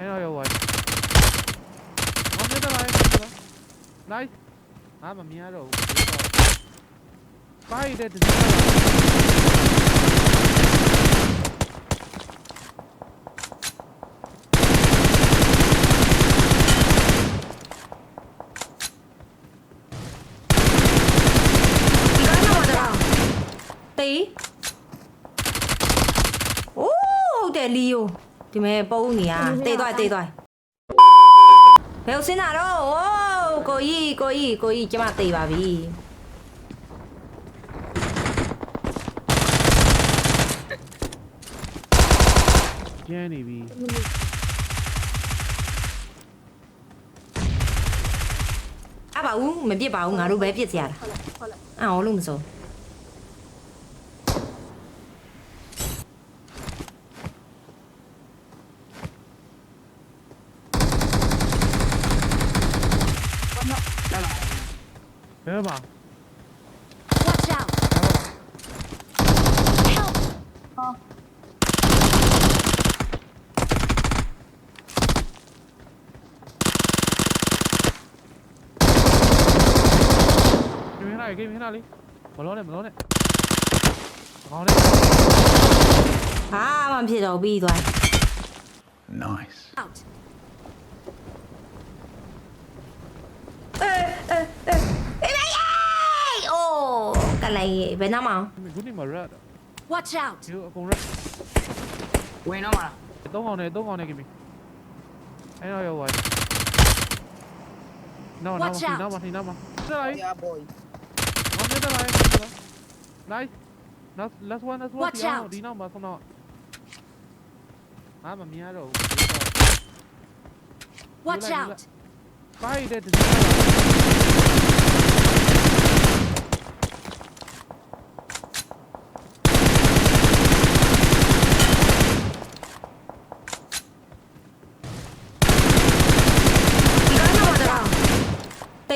Ain't no your life. One to the right. Nice. I'm a Miaro. Fire that is ဒီဒီကားနောက်မှာတကောင်တေးအိုးဟုတ်တယ်လီယိုဒီမဲ့ပုံးနေရတေးသွားတေးသွားဘယ်ကိုစင်းတာတော့ဝိုးကိုကြီးကိုကြီးကိုကြီးကျမတေးပါပြီကျန်းနေပြီအပါဦးမပြစ်ပါဘူးငါတို့ပဲပြစ်စရာလားအော်လို့မစိုး 没了吧？给明那里，给明那里，不落嘞，不落嘞，好嘞。啊，妈逼，倒闭端。Nice。lại về nó mà watch out chứ quên nó mà tốt ngon này tốt ngon này kìa mình anh ơi rồi nó nó thì nó mà thì nó mà đây nó như thế này đây nó last one last one thì nó đi nó mà không nó à mà mía rồi watch out bay đây thì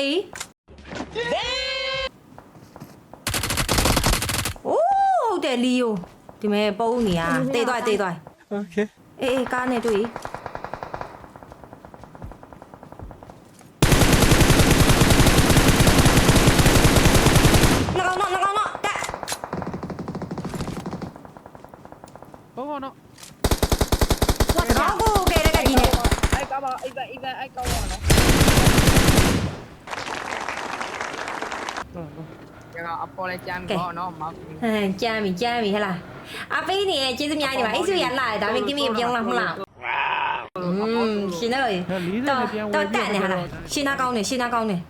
တေးအိုးဟုတ်တယ်လီယိုဒီမဲ့ပုံးနေရတေးသွားတေးသွား Okay အေးအေးကားနဲ့တွေ့နှကောင်တော့နှကောင်တော့တက်သုံးကောင်တော့ Watch နှကောင် out! ကိုကဲရကကြီးနဲ့အဲ့ကောက်ပါအဲ့ဘအဲ့ဘအဲ့ကောက်ပါနော်။ဒါကအပေါ်လဲကြမ်းပြီပေါ့နော်မောက်။ဟမ်ကြမ်းပြီကြ à, cha mình cha mình hay là à phí thì à, chị xem nhà như vậy siêu dành lại tại vì cái miệng dân làm không làm. Ừ xin nó rồi tôi tôi tệ này hả? Là xin nó con này xin nó con này.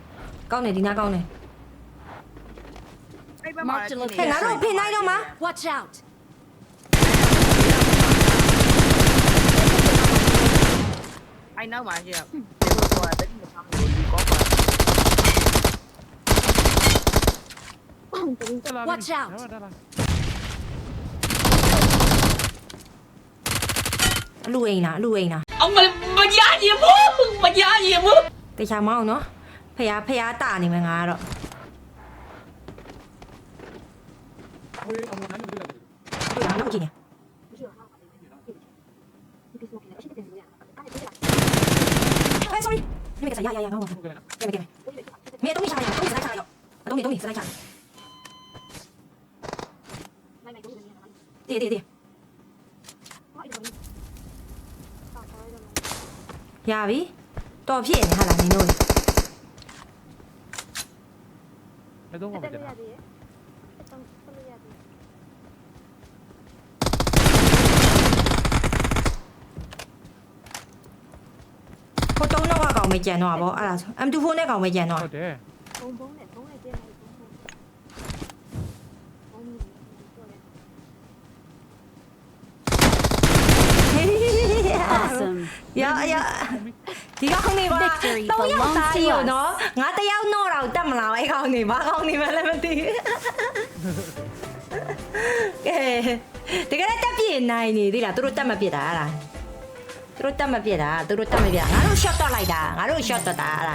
Con này đi nó con này. Hey, nó đâu pin này đâu mà. Watch out. I know mà kìa. Watch out အလူအိမ်လားအလူအိမ်လားအမမကြားရဘူးမကြားရဘူးတခြားမအောင်နော်ဖះဖះတာနေမယ်ငါကတော့ဟိုအမနာနေတယ်လာတော့ကြည့်နေဟဲ့ sorry ဒီမေကစားရရရငါ့မှာဒီမေကမေတော့မိချာရအောင်တော့စားချာရအောင်တော့မိတော့မိစားချာ တည်တည်တည်ရပြီတော်ဖြစ်နေဟာလားနင်တို့လက်သုံးကမကျတာဟိုတုံးတော့ကောင်ပဲကြံတော့ပါဗောအဲ့ဒါဆို M24 နဲ့ကောင်ပဲကြံတော့ဟုတ်တယ်ဘုံဘုံနဲ့ ရရဒီကောင်နေပါ Victory တော့ရောက် belongs သား to ရော us. နော်ငါတယောက်တော့တော့တက်မလာပဲကောင်နေဘာကောင်နေမှလည်းမသိကဲတကယ်တက်ပြည့်နိုင်နေသေးလားသူတို့တက်မပြစ်တာလားသူတို့တက်မပြစ်တာသူတို့တက်မပြစ်တာငါတို့ shot တော့လိုက်တာငါတို့ shot တော့တာလား